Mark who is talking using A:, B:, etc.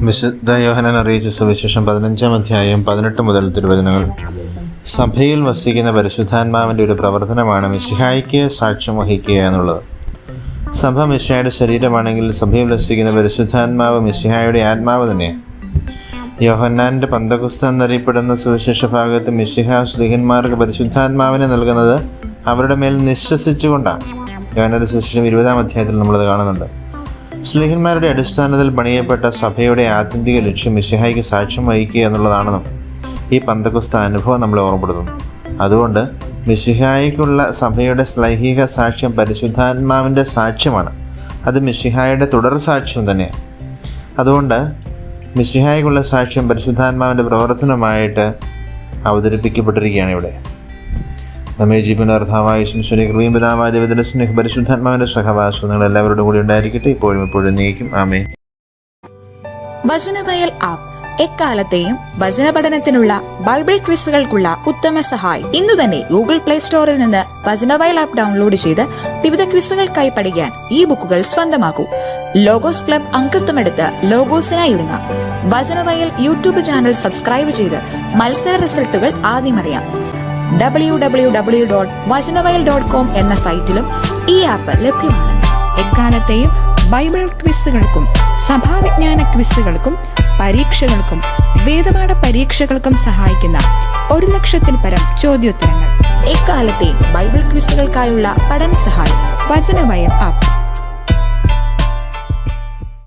A: വിശുദ്ധ യോഹനൻ അറിയിച്ച സുവിശേഷം പതിനഞ്ചാം അധ്യായം പതിനെട്ട് മുതൽ തിരുവചനങ്ങൾ. സഭയിൽ വസിക്കുന്ന പരിശുദ്ധാത്മാവിന്റെ ഒരു പ്രവർത്തനമാണ് മിശിഹായിക്ക് സാക്ഷ്യം വഹിക്കുക എന്നുള്ളത്. സഭ മിശിഹായുടെ ശരീരമാണെങ്കിൽ സഭയിൽ വസിക്കുന്ന പരിശുദ്ധാത്മാവ് മിശിഹായുടെ ആത്മാവ് തന്നെയാണ് യോഹന്നാന്റെ പന്തകുസ്ത എന്നറിയപ്പെടുന്ന സുവിശേഷ ഭാഗത്ത് മിശിഹ ശ്രീഹന്മാർക്ക് പരിശുദ്ധാത്മാവിനെ നൽകുന്നത് അവരുടെ മേൽ നിശ്വസിച്ചുകൊണ്ടാണ്. യോഹന്നാന്റെ സുവിശേഷം ഇരുപതാം അധ്യായത്തിൽ നമ്മളത് കാണുന്നുണ്ട്. സ്ലിഹന്മാരുടെ അടിസ്ഥാനത്തിൽ പണിയപ്പെട്ട സഭയുടെ ആത്യന്തിക ലക്ഷ്യം മിശിഹായിക്ക് സാക്ഷ്യം വഹിക്കുക എന്നുള്ളതാണെന്നും ഈ പന്തക്കുസ്ത അനുഭവം നമ്മളെ ഓർമ്മപ്പെടുത്തുന്നു. അതുകൊണ്ട് മിശിഹായിക്കുള്ള സഭയുടെ സ്ലൈഹിക സാക്ഷ്യം പരിശുദ്ധാത്മാവിന്റെ സാക്ഷ്യമാണ്. അത് മിശിഹായുടെ തുടർ സാക്ഷ്യം തന്നെയാണ്. അതുകൊണ്ട് മിശിഹായിക്കുള്ള സാക്ഷ്യം പരിശുദ്ധാത്മാവിന്റെ പ്രവർത്തനമായിട്ട് അവതരിപ്പിക്കപ്പെട്ടിരിക്കുകയാണ് ഇവിടെ. നമ്മെ ജീവനാർത്ഥാവായ ശംശുനി കൃപയും പിതാവായ ദൈവത്തിന്റെ സ്നേഹ പരിശുദ്ധാത്മാവിന്റെ സഹവാസം നിങ്ങൾ എല്ലാവരോടും കൂടി ഉണ്ടായിരിക്കട്ടെ. ഇപ്പോഴും ഇപ്പോഴും നീക്കും. ആമേ
B: വചനവയൽ ആപ്പ്. എക്കാലത്തെയും വചന പഠനത്തിനുള്ള ബൈബിൾ ക്വിസുകൾക്കുള്ള ഉത്തമ സഹായി. ഇന്നു തന്നെ ഗൂഗിൾ പ്ലേ സ്റ്റോറിൽ നിന്ന് വചനവയൽ ആപ്പ് ഡൗൺലോഡ് ചെയ്ത് വിവിധ ക്വിസുകൾക്കായി പഠിക്കാൻ ഈ ബുക്കുകൾ സ്വന്തമാക്കൂ. ലോഗോസ് ക്ലബ് അംഗത്വമെടുത്ത് ലോഗോസിനായി ഒരുങ്ങാം. വചനവയൽ യൂട്യൂബ് ചാനൽ സബ്സ്ക്രൈബ് ചെയ്ത് മത്സര റിസൾട്ടുകൾ ആദ്യം അറിയാം. W W W dot Vachanavayal dot com എന്ന സൈറ്റിലും ഈ ആപ്പ് ലഭ്യമാണ്. എക്കാലത്തെയും ബൈബിൾ ക്വിസുകൾക്കും സഭാവിജ്ഞാന ക്വിസുകൾക്കും പരീക്ഷകൾക്കും വേദപാഠ പരീക്ഷകൾക്കും സഹായിക്കുന്ന ഒരു ലക്ഷത്തിൽ പരം ചോദ്യോത്തരങ്ങൾ. എക്കാലത്തെയും ബൈബിൾ ക്വിസുകൾക്കായുള്ള പഠന സഹായം വചനവയൽ ആപ്പ്